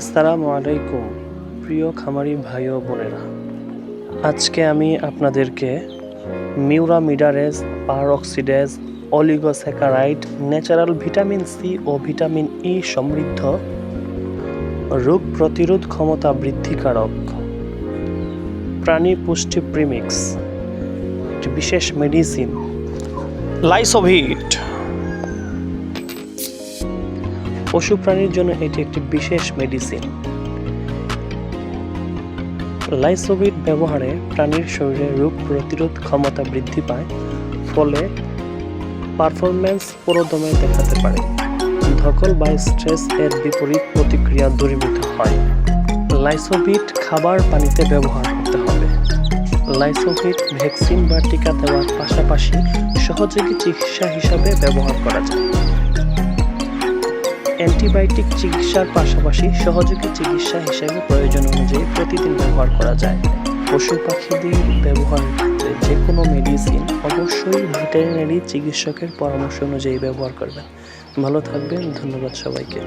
আসসালামু আলাইকুম, প্রিয় খামারি ভাই ও বোনেরা। আজকে আমি আপনাদেরকে মিউরা মিডারেজ, peroxidase oligosaccharide natural vitamin C ও ভিটামিন ই সমৃদ্ধ রোগ প্রতিরোধ ক্ষমতা বৃদ্ধিকারক প্রাণী পুষ্টি প্রিমিক্স একটি বিশেষ মেডিসিন লাইসোভিট পশু প্রাণীর জন্য এটি একটি বিশেষ মেডিসিন লাইসোভিট ব্যবহারে প্রাণীর শরীরে রোগ প্রতিরোধ ক্ষমতা বৃদ্ধি পায়, ফলে পারফরম্যান্স পুরোদমে দেখাতে পারে। ধকল বা স্ট্রেস এর বিপরীত প্রতিক্রিয়া দূরীভূত হয়। লাইসোভিট খাবার পানিতে ব্যবহার করতে হবে। লাইসোভিট ভ্যাকসিন বা টিকা দেওয়ার পাশাপাশি সহযোগী চিকিৎসা হিসাবে ব্যবহার করা যায়। অ্যান্টিবায়োটিক চিকিৎসার পাশাপাশি সহযোগী চিকিৎসা হিসেবে প্রয়োজন অনুযায়ী প্রতিদিন ব্যবহার করা যায়। পশু পাখিদের ব্যবহার ক্ষেত্রে যে কোনো মেডিসিন অবশ্যই ভেটেরিনারি চিকিৎসকের পরামর্শ অনুযায়ী ব্যবহার করবেন। ভালো থাকবেন, ধন্যবাদ সবাইকে।